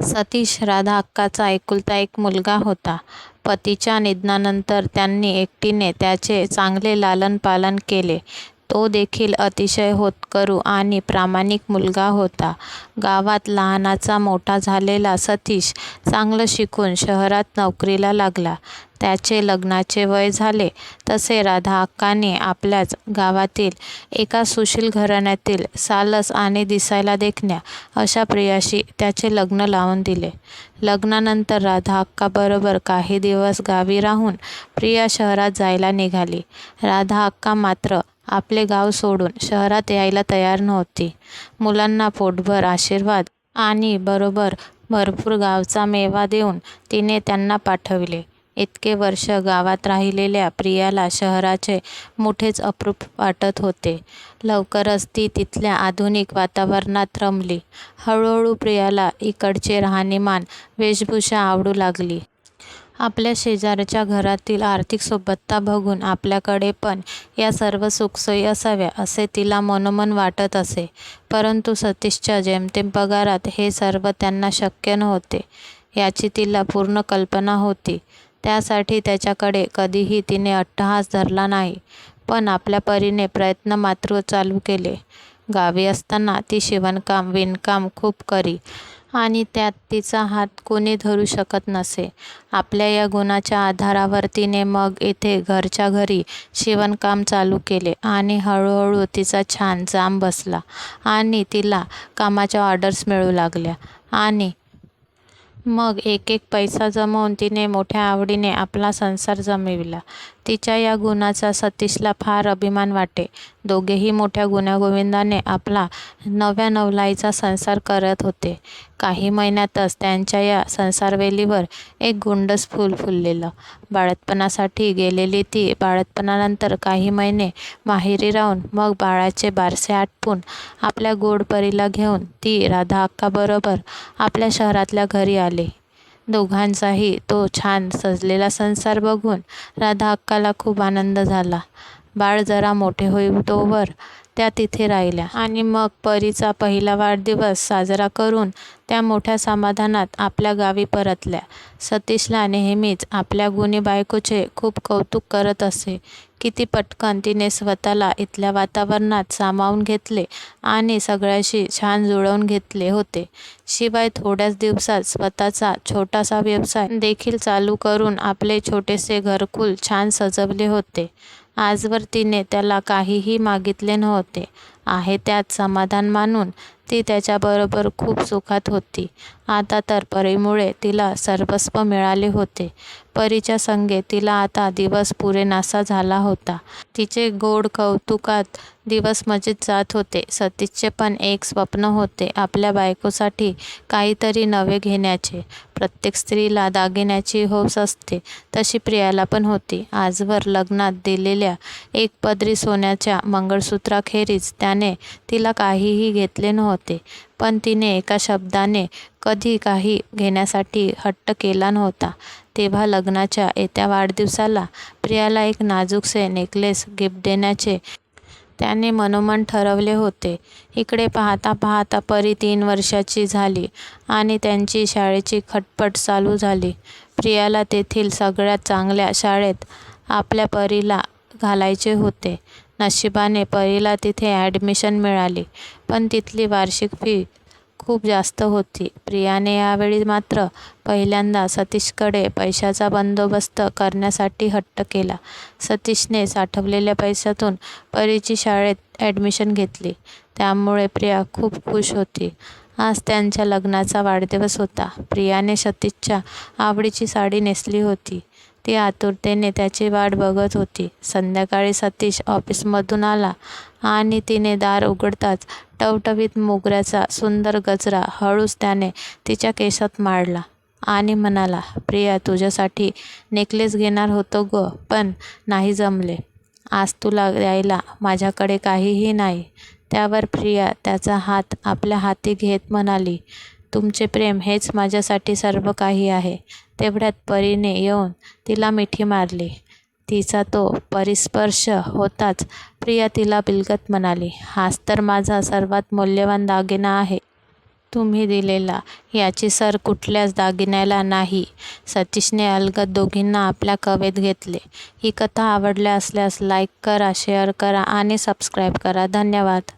सतीश राधा अक्काचा एकुलता एक मुलगा होता. पतीच्या निधनानंतर त्यांनी एकटीने त्याचे चांगले लालनपालन केले. तो देखील अतिशय होतकरू आणि प्रामाणिक मुलगा होता. गावात लहानाचा मोठा झालेला सतीश चांगलं शिकून शहरात नोकरीला लागला. त्याचे लग्नाचे वय झाले तसे राधा अक्काने आपल्याच गावातील एका सुशील घराण्यातील सालस आणि दिसायला देखण्या अशा प्रियाशी त्याचे लग्न लावून दिले. लग्नानंतर राधा अक्काबरोबर काही दिवस गावी राहून प्रिया शहरात जायला निघाली. राधा अक्का मात्र आपले गाव सोडून शहरात यायला तयार नव्हती. मुलांना पोटभर आशीर्वाद आणि बरोबर भरपूर गावचा मेवा देऊन तिने त्यांना पाठविले. इतके वर्ष गावात राहिलेल्या प्रियाला शहराचे मोठेच अप्रूप वाटत होते. लवकरच ती तिथल्या आधुनिक वातावरणात रमली. हळूहळू प्रियाला इकडचे राहणीमान, वेशभूषा आवडू लागली. आपल्या शेजारच्या घरातील आर्थिक सुबत्ता बघून आपल्याकडे पण या सर्व सुखसोयी असाव्या असे तिला मनोमन वाटत असे. परंतु सतीशच्या जेमतेम पगारात हे सर्व त्यांना शक्य नव्हते याची तिला पूर्ण कल्पना होती. त्यासाठी त्याच्याकडे कधीही तिने अट्टहास धरला नाही. पण आपल्या परीने प्रयत्न मात्र चालू केले. गावी असताना ती शिवणकाम, विणकाम खूप करी आणि त्यात तिचा हात कोणी धरू शकत नसे. आपल्या या गुणाच्या आधारावर तिने मग इथे घरच्या घरी शिवणकाम चालू केले आणि हळूहळू तिचा छान जाम बसला आणि तिला कामाच्या ऑर्डर्स मिळू लागल्या आणि मग एक एक पैसा जमवून तिने मोठ्या आवडीने आपला संसार जमविला. तिच्या या गुणाचा सतीशला फार अभिमान वाटे. दोघेही मोठ्या गुण्यागोविंदाने आपला नव्या नवलाईचा संसार करत होते. काही महिन्यातच त्यांच्या या संसारवेलीवर एक गुंडस फूल फुललेलं. बाळतपणासाठी गेलेली ती बाळतपणानंतर काही महिने माहेरी राहून मग बाळाचे बारसे आटपून आपल्या गोड परीला घेऊन ती राधा अक्काबरोबर आपल्या शहरातल्या घरी आली. दोघांचाही तो छान सजलेला संसार बघून राधा अक्काला खूप आनंद झाला. बाळ जरा मोठे होईल तोवर त्या तिथे राहिल्या आणि मग परीचा पहिला वाढदिवस साजरा करून त्या मोठ्या समाधानात आपल्या गावी परतल्या. सतीशला नेहमीच आपल्या गुणी बायकोचे खूप कौतुक करत असे. किती पटकन तिने स्वतःला इथल्या वातावरणात सामावून घेतले आणि सगळ्याशी छान जुळवून घेतले होते. शिवाय थोड्याच दिवसात स्वतःचा छोटासा व्यवसाय देखील चालू करून आपले छोटेसे घरकुल छान सजवले होते. आजवर तिने त्याला काहीही मागितले नव्हते. आहे त्यात समाधान मानून ती त्याच्याबरोबर खूप सुखात होती. आता तर परीमुळे तिला सर्वस्व मिळाले होते. परीच्या संगे तिला आता दिवस पुरेनासा झाला होता. तिचे गोड कौतुकात दिवस मजेत जात होते. सतीशचे पण एक स्वप्न होते आपल्या बायकोसाठी काहीतरी नवे घेण्याचे. प्रत्येक स्त्रीला दागिन्याची हौस असते तशी प्रियाला पण होती. आजवर लग्नात दिलेल्या एकपदरी सोन्याच्या मंगळसूत्राखेरीज त्याने तिला काहीही घेतले नव्हते. होते पण तिने एका शब्दाने कधी काही घेण्यासाठी हट्ट केला नव्हता. तेव्हा लग्नाच्या येत्या वाढदिवसाला प्रियाला एक नाजूकसे नेकलेस गिफ्ट देण्याचे त्याने मनोमन ठरवले होते. इकडे पाहता पाहता परी तीन वर्षाची झाली आणि त्यांची शाळेची खटपट चालू झाली. प्रियाला तेथील सगळ्यात चांगल्या शाळेत आपल्या परीला घालायचे होते. नशिबाने परीला तिथे ॲडमिशन मिळाली. पण तिथली वार्षिक फी खूप जास्त होती. प्रियाने यावेळी मात्र पहिल्यांदा सतीशकडे पैशाचा बंदोबस्त करण्यासाठी हट्ट केला. सतीशने साठवलेल्या पैशातून परीची शाळेत ॲडमिशन घेतली. त्यामुळे प्रिया खूप खुश होती. आज त्यांच्या लग्नाचा वाढदिवस होता. प्रियाने सतीशच्या आवडीची साडी नेसली होती. ती आतुरतेने त्याची वाट बघत होती. संध्याकाळी सतीश ऑफिसमधून आला आणि तिने दार उघडताच टवटवीत मोगऱ्याचा सुंदर गजरा हळूच त्याने तिच्या केसात मारला आणि म्हणाला, प्रिया तुझ्यासाठी नेकलेस घेणार होतो गं पण नाही जमले. आज तुला द्यायला माझ्याकडे काहीही नाही. त्यावर प्रिया त्याचा हात आपल्या हाती घेत म्हणाली, तुमचे प्रेम हेच माझ्यासाठी सर्व काही आहे. तेवढ्यात परीने येऊन तिला मिठी मारली. तिचा तो परिस्पर्श होताच प्रिया तिला बिलगत म्हणाली, हाच तर माझा सर्वात मौल्यवान दागिना आहे. तुम्ही दिलेला याची सर कुठल्याच दागिन्याला नाही सतीशने अलगत दोघींना आपल्या कवेत घेतले ही कथा आवडल्या असल्यास लाईक करा शेअर करा आणि सबस्क्राईब करा धन्यवाद